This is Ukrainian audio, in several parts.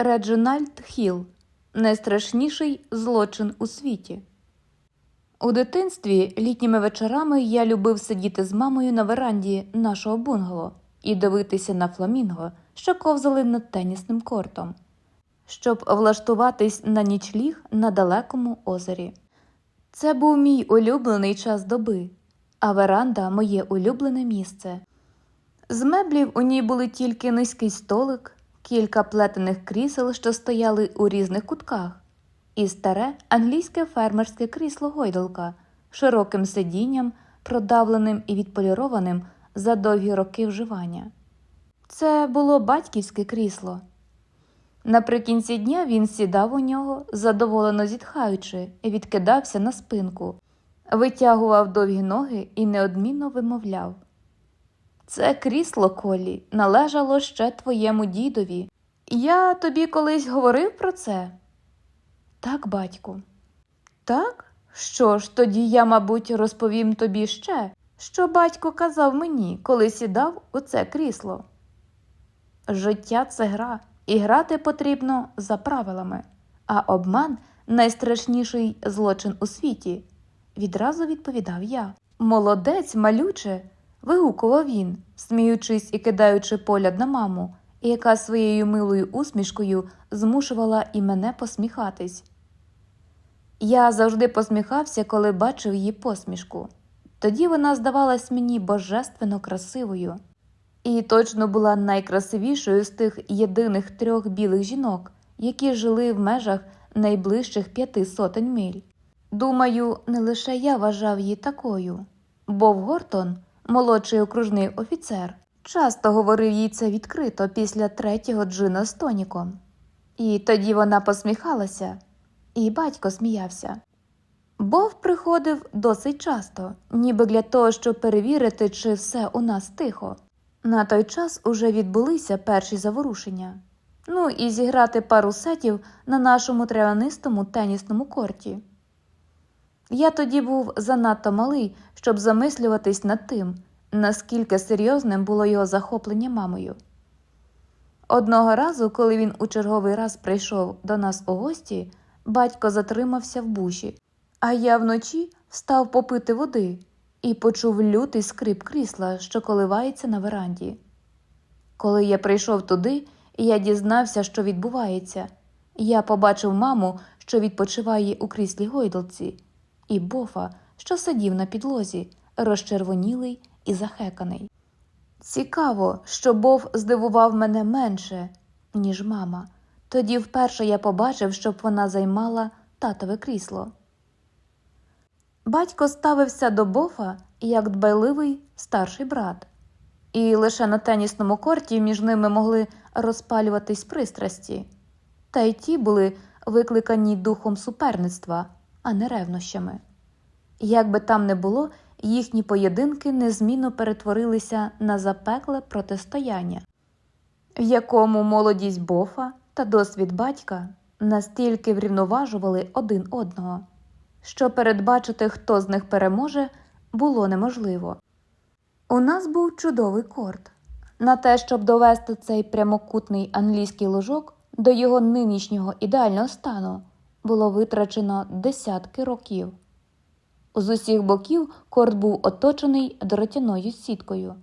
Реджинальд Хіл найстрашніший злочин у світі. У дитинстві літніми вечорами я любив сидіти з мамою на веранді нашого бунгало і дивитися на фламінго, що ковзали над тенісним кортом, щоб влаштуватись на нічліг на далекому озері. Це був мій улюблений час доби, а веранда моє улюблене місце. З меблів у ній були тільки низький столик, кілька плетених крісел, що стояли у різних кутках, і старе англійське фермерське крісло гойдалка широким сидінням, продавленим і відполірованим за довгі роки вживання. Це було батьківське крісло. Наприкінці дня він сідав у нього, задоволено зітхаючи, і відкидався на спинку, витягував довгі ноги і неодмінно вимовляв. Це крісло колі належало ще твоєму дідові. Я тобі колись говорив про це? Так, батьку. Так? Що ж, тоді я, мабуть, розповім тобі ще, що батько казав мені, коли сідав у це крісло. Життя це гра, і грати потрібно за правилами, а обман найстрашніший злочин у світі, відразу відповідав я. Молодець, малюче вигукував він, сміючись і кидаючи погляд на маму, яка своєю милою усмішкою змушувала і мене посміхатись. Я завжди посміхався, коли бачив її посмішку. Тоді вона здавалась мені божественно красивою і точно була найкрасивішою з тих єдиних трьох білих жінок, які жили в межах найближчих п'яти сотень миль. Думаю, не лише я вважав її такою, Бов Гортон молодший окружний офіцер, часто говорив їй це відкрито після третього джина з тоніком. І тоді вона посміхалася, і батько сміявся. Бов приходив досить часто, ніби для того, щоб перевірити, чи все у нас тихо. На той час уже відбулися перші заворушення. Ну і зіграти пару сетів на нашому травянистому тенісному корті. Я тоді був занадто малий, щоб замислюватись над тим, наскільки серйозним було його захоплення мамою. Одного разу, коли він у черговий раз прийшов до нас у гості, батько затримався в буші, а я вночі встав попити води і почув лютий скрип крісла, що коливається на веранді. Коли я прийшов туди, я дізнався, що відбувається. Я побачив маму, що відпочиває у кріслі гойдалці і бофа, що сидів на підлозі, розчервонілий і захеканий. Цікаво, що Бов здивував мене менше, ніж мама. Тоді вперше я побачив, щоб вона займала татове крісло. Батько ставився до бофа як дбайливий старший брат, і лише на тенісному корті між ними могли розпалюватись пристрасті, та й ті були викликані духом суперництва, а не ревнощами. Як би там не було, їхні поєдинки незмінно перетворилися на запекле протистояння, в якому молодість бофа та досвід батька настільки врівноважували один одного, що передбачити, хто з них переможе, було неможливо. У нас був чудовий корт. На те, щоб довести цей прямокутний англійський ложок до його нинішнього ідеального стану, було витрачено десятки років. З усіх боків корт був оточений дротяною сіткою.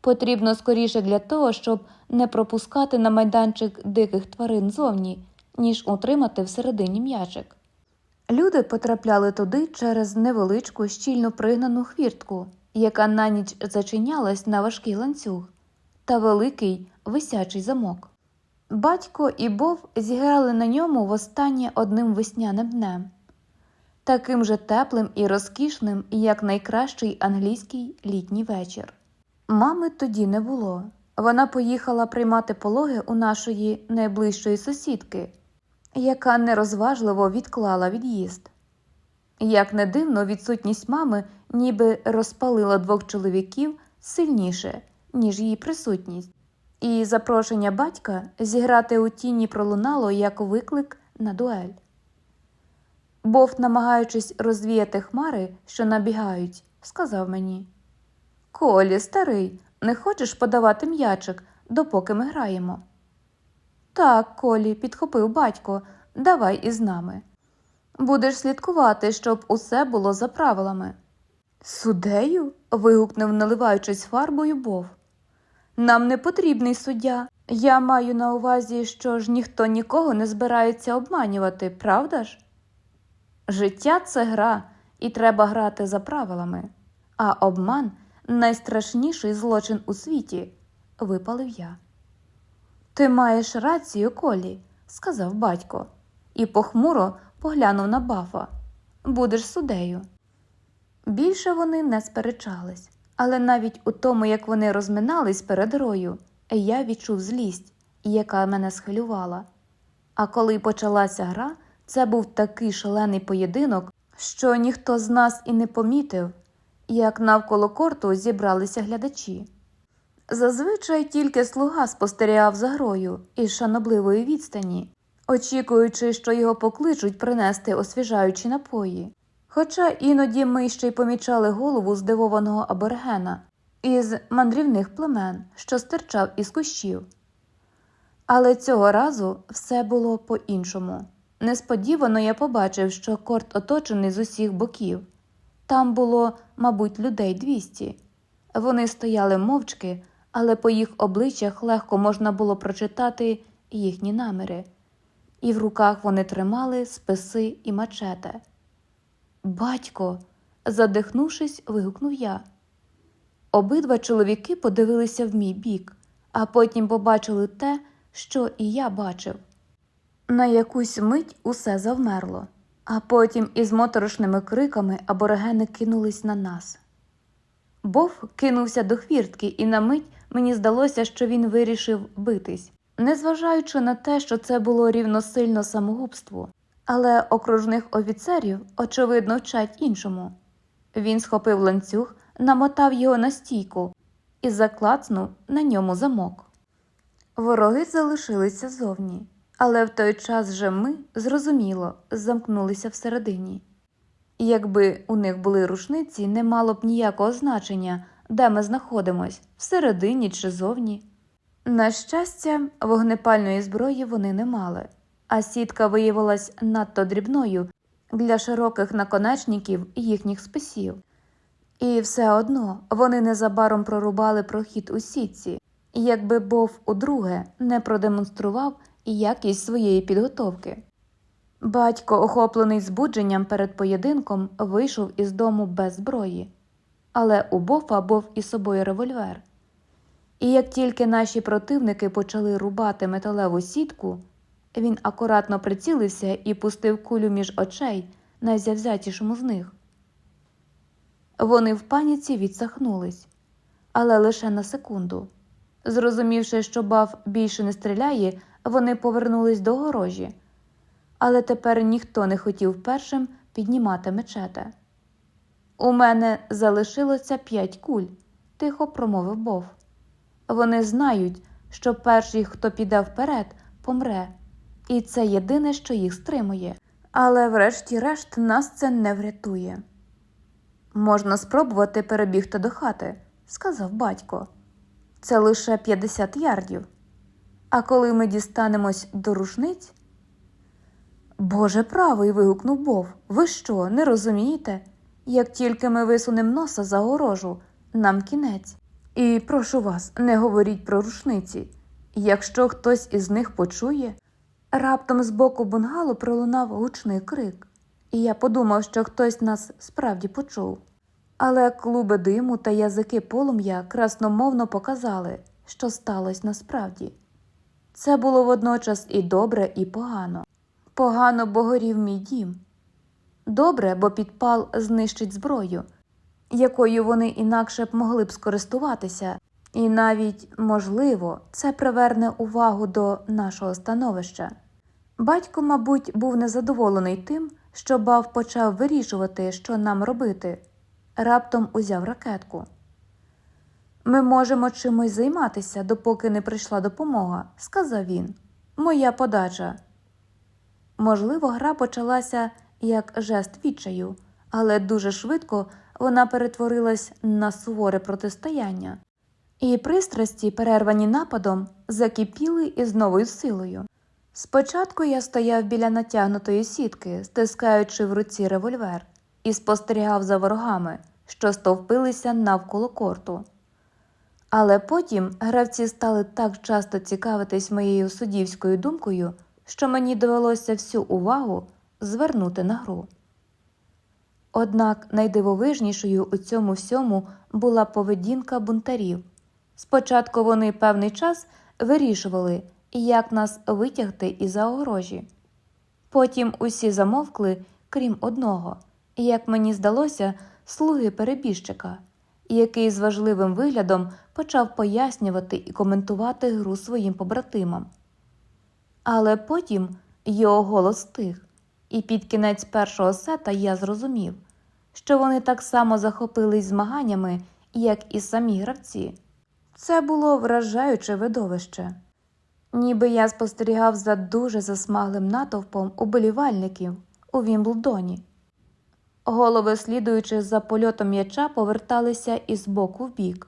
Потрібно скоріше для того, щоб не пропускати на майданчик диких тварин зовні, ніж утримати всередині м'ячик. Люди потрапляли туди через невеличку щільно пригнану хвіртку, яка на ніч зачинялась на важкий ланцюг, та великий висячий замок. Батько і Бов зіграли на ньому востаннє одним весняним днем таким же теплим і розкішним, як найкращий англійський літній вечір. Мами тоді не було. Вона поїхала приймати пологи у нашої найближчої сусідки, яка нерозважливо відклала від'їзд. Як не дивно, відсутність мами ніби розпалила двох чоловіків сильніше, ніж її присутність, і запрошення батька зіграти у тіні пролунало як виклик на дуель. Бов, намагаючись розвіяти хмари, що набігають, сказав мені Колі, старий, не хочеш подавати м'ячик, допоки ми граємо? Так, Колі, підхопив батько, давай із нами. Будеш слідкувати, щоб усе було за правилами. Судею? вигукнув, наливаючись фарбою Бов. Нам не потрібний суддя. Я маю на увазі, що ж ніхто нікого не збирається обманювати, правда ж? Життя це гра, і треба грати за правилами, а обман найстрашніший злочин у світі, випалив я. Ти маєш рацію, Колі, сказав батько, і похмуро поглянув на бафа. Будеш судею. Більше вони не сперечались, але навіть у тому, як вони розминались перед грою, я відчув злість, яка мене схвилювала. А коли почалася гра, це був такий шалений поєдинок, що ніхто з нас і не помітив, як навколо корту зібралися глядачі. Зазвичай тільки слуга спостерігав за грою із шанобливої відстані, очікуючи, що його покличуть принести освіжаючі напої. Хоча іноді ми ще й помічали голову здивованого аборигена із мандрівних племен, що стирчав із кущів. Але цього разу все було по-іншому. Несподівано я побачив, що корт оточений з усіх боків. Там було, мабуть, людей двісті. Вони стояли мовчки, але по їх обличчях легко можна було прочитати їхні наміри, і в руках вони тримали списи і мачете. Батько, задихнувшись, вигукнув я. Обидва чоловіки подивилися в мій бік, а потім побачили те, що і я бачив. На якусь мить усе завмерло, а потім із моторошними криками аборигени кинулись на нас. Бов кинувся до хвіртки, і на мить мені здалося, що він вирішив битись, незважаючи на те, що це було рівносильно самогубство. Але окружних офіцерів, очевидно, вчать іншому. Він схопив ланцюг, намотав його на стійку і заклацнув на ньому замок. Вороги залишилися зовні, але в той час же ми, зрозуміло, замкнулися всередині. Якби у них були рушниці, не мало б ніякого значення, де ми знаходимось, всередині чи зовні. На щастя, вогнепальної зброї вони не мали, а сітка виявилась надто дрібною для широких наконечників їхніх списів. І все одно вони незабаром прорубали прохід у сітці, якби Бов удруге не продемонстрував якість своєї підготовки. Батько, охоплений збудженням перед поєдинком, вийшов із дому без зброї, але у Бофа був із собою револьвер. І як тільки наші противники почали рубати металеву сітку, він акуратно прицілився і пустив кулю між очей найзявзятішому з них. Вони в паніці відсахнулись, але лише на секунду. Зрозумівши, що баф більше не стріляє, вони повернулись до горожі, але тепер ніхто не хотів першим піднімати мечете. У мене залишилося п'ять куль, тихо промовив Бов. Вони знають, що перший, хто піде вперед, помре, і це єдине, що їх стримує. Але врешті-решт нас це не врятує. Можна спробувати перебігти до хати, сказав батько. Це лише 50 ярдів. А коли ми дістанемось до рушниць. Боже правий. вигукнув Бов. Ви що, не розумієте? Як тільки ми висунемо носа за огорожу, нам кінець. І прошу вас, не говоріть про рушниці. Якщо хтось із них почує. Раптом з боку бунгало пролунав гучний крик, і я подумав, що хтось нас справді почув. Але клуби диму та язики полум'я красномовно показали, що сталося насправді. Це було водночас і добре, і погано. Погано, бо горів мій дім. Добре, бо підпал знищить зброю, якою вони інакше б могли б скористуватися, і навіть, можливо, це приверне увагу до нашого становища. Батько, мабуть, був незадоволений тим, що бав почав вирішувати, що нам робити. Раптом узяв ракетку. Ми можемо чимось займатися, допоки не прийшла допомога, сказав він. Моя подача. Можливо, гра почалася як жест відчаю, але дуже швидко вона перетворилась на суворе протистояння. І пристрасті, перервані нападом, закипіли із новою силою. Спочатку я стояв біля натягнутої сітки, стискаючи в руці револьвер, і спостерігав за ворогами, що стовпилися навколо корту. Але потім гравці стали так часто цікавитись моєю суддівською думкою, що мені довелося всю увагу звернути на гру. Однак найдивовижнішою у цьому всьому була поведінка бунтарів. Спочатку вони певний час вирішували, як нас витягти із за огорожі. Потім усі замовкли, крім одного, як мені здалося, слуги перебіжчика, який з важливим виглядом почав пояснювати і коментувати гру своїм побратимам. Але потім його голос стих, і під кінець першого сета я зрозумів, що вони так само захопились змаганнями, як і самі гравці. Це було вражаюче видовище. Ніби я спостерігав за дуже засмаглим натовпом уболівальників у Вімблдоні. Голови, слідуючи за польотом м'яча, поверталися із боку в бік.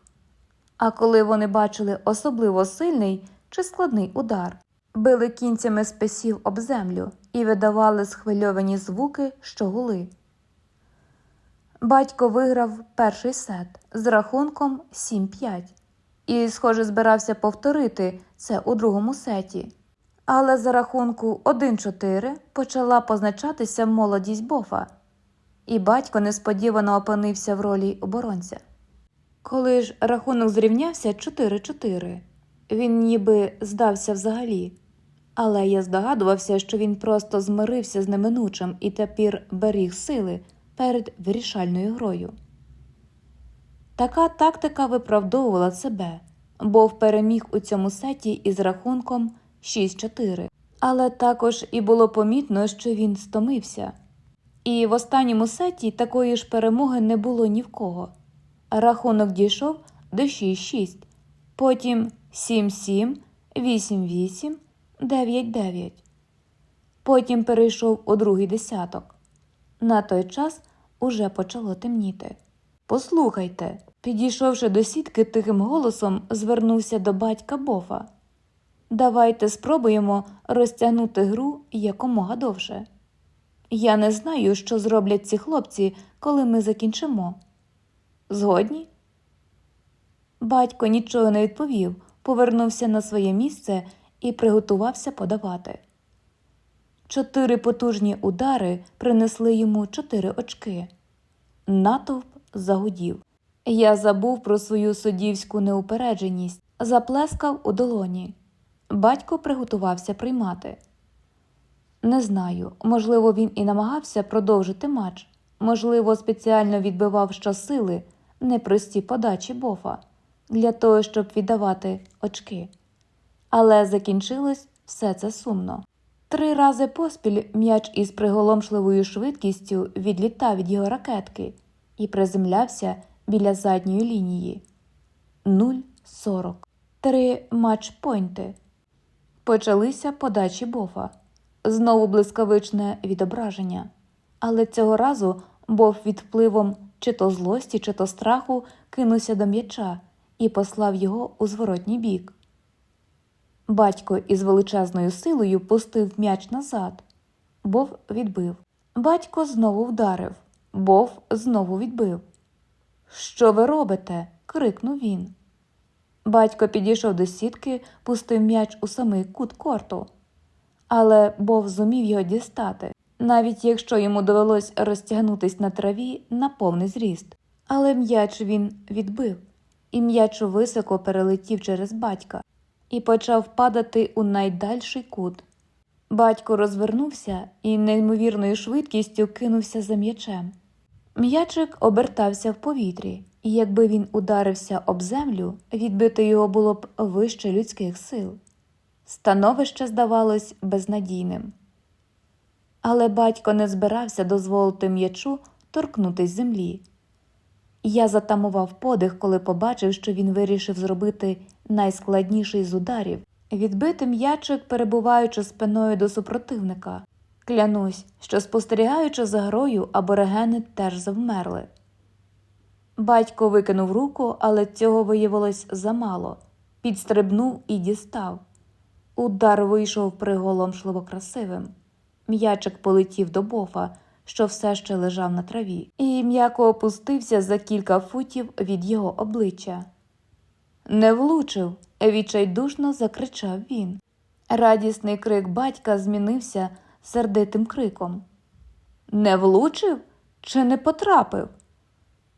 А коли вони бачили особливо сильний чи складний удар, били кінцями списів об землю і видавали схвильовані звуки, що гули. Батько виграв перший сет з рахунком 7-5 і, схоже, збирався повторити це у другому сеті. Але за рахунку 1-4 почала позначатися молодість Бофа, і батько несподівано опинився в ролі оборонця. Коли ж рахунок зрівнявся 4-4, він ніби здався взагалі. Але я здогадувався, що він просто змирився з неминучим і тепер беріг сили перед вирішальною грою. Така тактика виправдовувала себе, Бов переміг у цьому сеті із рахунком 6-4. Але також і було помітно, що він стомився. І в останньому сеті такої ж перемоги не було ні в кого. Рахунок дійшов до 6-6, потім 7-7, 8-8, 9-9. Потім перейшов у другий десяток. На той час уже почало темніти. Послухайте, підійшовши до сітки тихим голосом, звернувся до батька Бофа. Давайте спробуємо розтягнути гру якомога довше. Я не знаю, що зроблять ці хлопці, коли ми закінчимо. Згодні? Батько нічого не відповів, повернувся на своє місце і приготувався подавати. Чотири потужні удари принесли йому чотири очки. Натовп загудів. Я забув про свою суддівську неупередженість, заплескав у долоні. Батько приготувався приймати. Не знаю, можливо, він і намагався продовжити матч, можливо, спеціально відбивав щосили непрості подачі бофа для того, щоб віддавати очки. Але закінчилось все це сумно. Три рази поспіль м'яч із приголомшливою швидкістю відлітав від його ракетки і приземлявся біля задньої лінії. 0-40. Три матчпойнти. Почалися подачі бофа. Знову блискавичне відображення. Але цього разу Боф від впливом чи то злості, чи то страху кинувся до м'яча і послав його у зворотній бік. Батько із величезною силою пустив м'яч назад. Бов відбив. Батько знову вдарив. Бов знову відбив. Що ви робите? крикнув він. Батько підійшов до сітки, пустив м'яч у самий кут корту. Але Бов зумів його дістати, навіть якщо йому довелось розтягнутись на траві на повний зріст. Але м'яч він відбив, і м'яч високо перелетів через батька і почав падати у найдальший кут. Батько розвернувся і неймовірною швидкістю кинувся за м'ячем. М'ячик обертався в повітрі, і якби він ударився об землю, відбити його було б вище людських сил. Становище здавалось безнадійним. Але батько не збирався дозволити м'ячу торкнутись землі. Я затамував подих, коли побачив, що він вирішив зробити найскладніший з ударів відбити м'ячик, перебуваючи спиною до супротивника. Клянусь, що спостерігаючи за грою, аборигени теж завмерли. Батько викинув руку, але цього виявилось замало. Підстрибнув і дістав. Удар вийшов приголомшливо красивим. М'ячик полетів до бофа, що все ще лежав на траві, і м'яко опустився за кілька футів від його обличчя. Не влучив, відчайдушно закричав він. Радісний крик батька змінився сердитим криком. Не влучив чи не потрапив?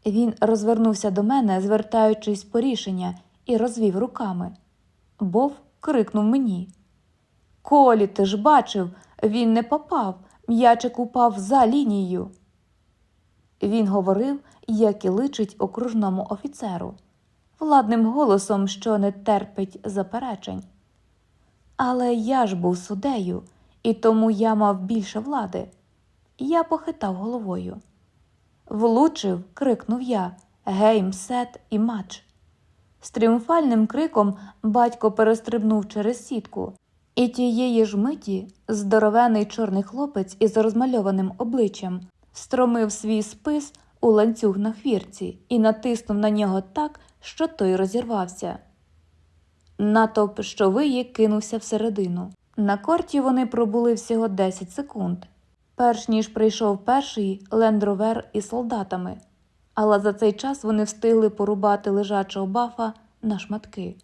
Він розвернувся до мене, звертаючись по рішення, і розвів руками. Бов крикнув мені. Колі, ти ж бачив, він не попав, м'ячик упав за лінією. Він говорив, як і личить окружному офіцеру, владним голосом, що не терпить заперечень. Але я ж був суддею, і тому я мав більше влади. Я похитав головою. Влучив, крикнув я, гейм, сет і матч. З тріумфальним криком батько перестрибнув через сітку, і тієї ж миті здоровений чорний хлопець із розмальованим обличчям встромив свій спис у ланцюг на хвірці і натиснув на нього так, що той розірвався. Натовп, що виє, кинувся всередину. На корті вони пробули всього 10 секунд, перш ніж прийшов перший лендровер із солдатами, але за цей час вони встигли порубати лежачого бафа на шматки.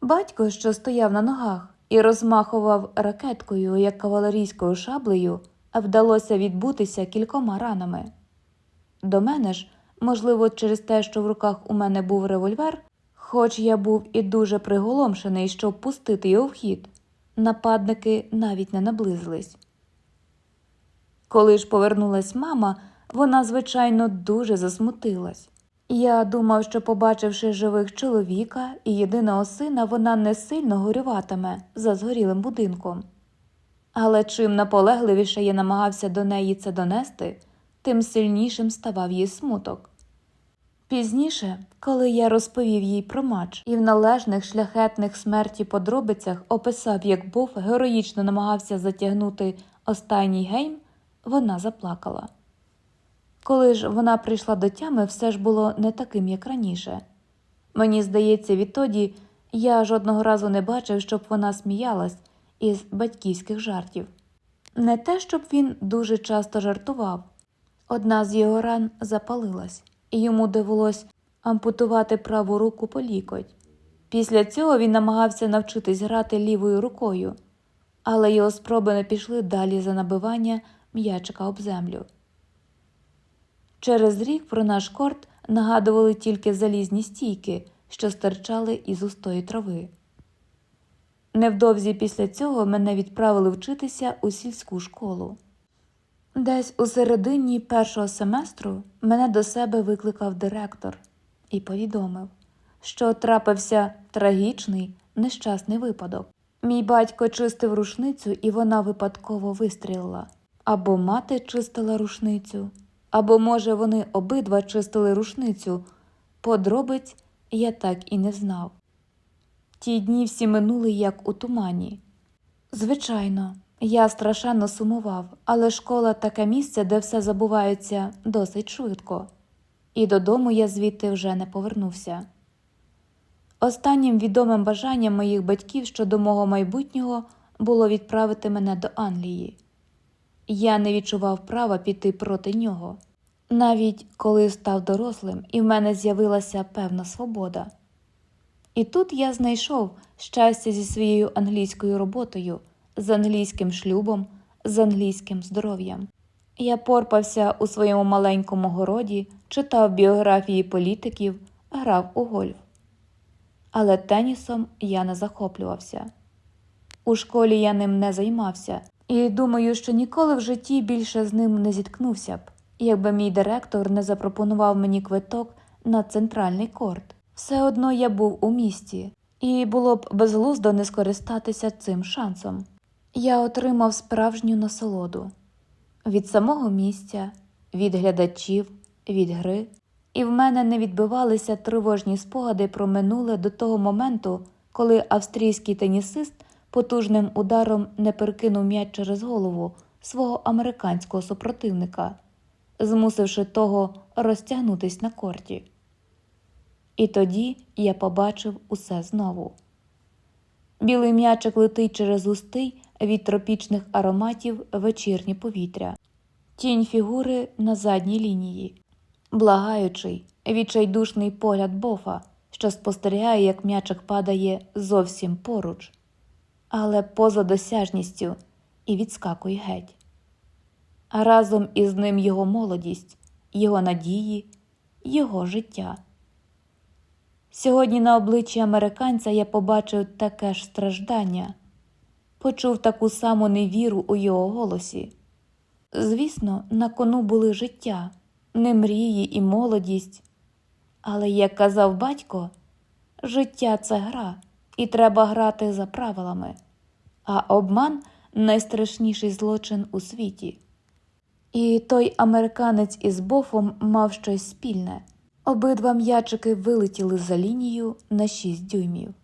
Батько, що стояв на ногах і розмахував ракеткою, як кавалерійською шаблею, вдалося відбутися кількома ранами. До мене ж, можливо, через те, що в руках у мене був револьвер, хоч я був і дуже приголомшений, щоб пустити його в хід, нападники навіть не наблизились. Коли ж повернулась мама, вона, звичайно, дуже засмутилась. Я думав, що, побачивши живих чоловіка і єдиного сина, вона не сильно горюватиме за згорілим будинком. Але чим наполегливіше я намагався до неї це донести, тим сильнішим ставав її смуток. Пізніше, коли я розповів їй про матч і в належних шляхетних смерті подробицях описав, як Буф героїчно намагався затягнути останній гейм, вона заплакала. Коли ж вона прийшла до тями, все ж було не таким, як раніше. Мені здається, відтоді я жодного разу не бачив, щоб вона сміялась із батьківських жартів. Не те, щоб він дуже часто жартував. Одна з його ран запалилась, і йому довелось ампутувати праву руку по лікоть. Після цього він намагався навчитись грати лівою рукою, але його спроби не пішли далі за набивання м'ячика об землю. Через рік про наш корт нагадували тільки залізні стійки, що стирчали із густої трави. Невдовзі після цього мене відправили вчитися у сільську школу. Десь у середині першого семестру мене до себе викликав директор і повідомив, що трапився трагічний нещасний випадок. Мій батько чистив рушницю, і вона випадково вистрілила. Або мати чистила рушницю, або, може, вони обидва чистили рушницю. Подробиць я так і не знав. Ті дні всі минули як у тумані. Звичайно, я страшенно сумував, але школа таке місце, де все забувається досить швидко, і додому я звідти вже не повернувся. Останнім відомим бажанням моїх батьків щодо мого майбутнього було відправити мене до Англії. Я не відчував права піти проти нього, навіть коли став дорослим і в мене з'явилася певна свобода. І тут я знайшов щастя зі своєю англійською роботою, з англійським шлюбом, з англійським здоров'ям. Я порпався у своєму маленькому городі, читав біографії політиків, грав у гольф. Але тенісом я не захоплювався. У школі я ним не займався, і думаю, що ніколи в житті більше з ним не зіткнувся б, якби мій директор не запропонував мені квиток на центральний корт. Все одно я був у місті, і було б безглуздо не скористатися цим шансом. Я отримав справжню насолоду від самого місця, від глядачів, від гри, і в мене не відбивалися тривожні спогади про минуле до того моменту, коли австрійський тенісист потужним ударом не перекинув м'яч через голову свого американського супротивника, змусивши того розтягнутись на корті. І тоді я побачив усе знову. Білий м'ячик летить через густий від тропічних ароматів вечірнє повітря, тінь фігури на задній лінії, благаючий, відчайдушний погляд бофа, що спостерігає, як м'ячик падає зовсім поруч, але поза досяжністю і відскакує геть. А разом із ним його молодість, його надії, його життя. Сьогодні на обличчі американця я побачив таке ж страждання, почув таку саму невіру у його голосі. Звісно, на кону були життя, не мрії і молодість. Але, як казав батько, життя це гра, і треба грати за правилами, а обман найстрашніший злочин у світі. І той американець із бофом мав щось спільне. Обидва м'ячики вилетіли за лінію на 6 дюймів.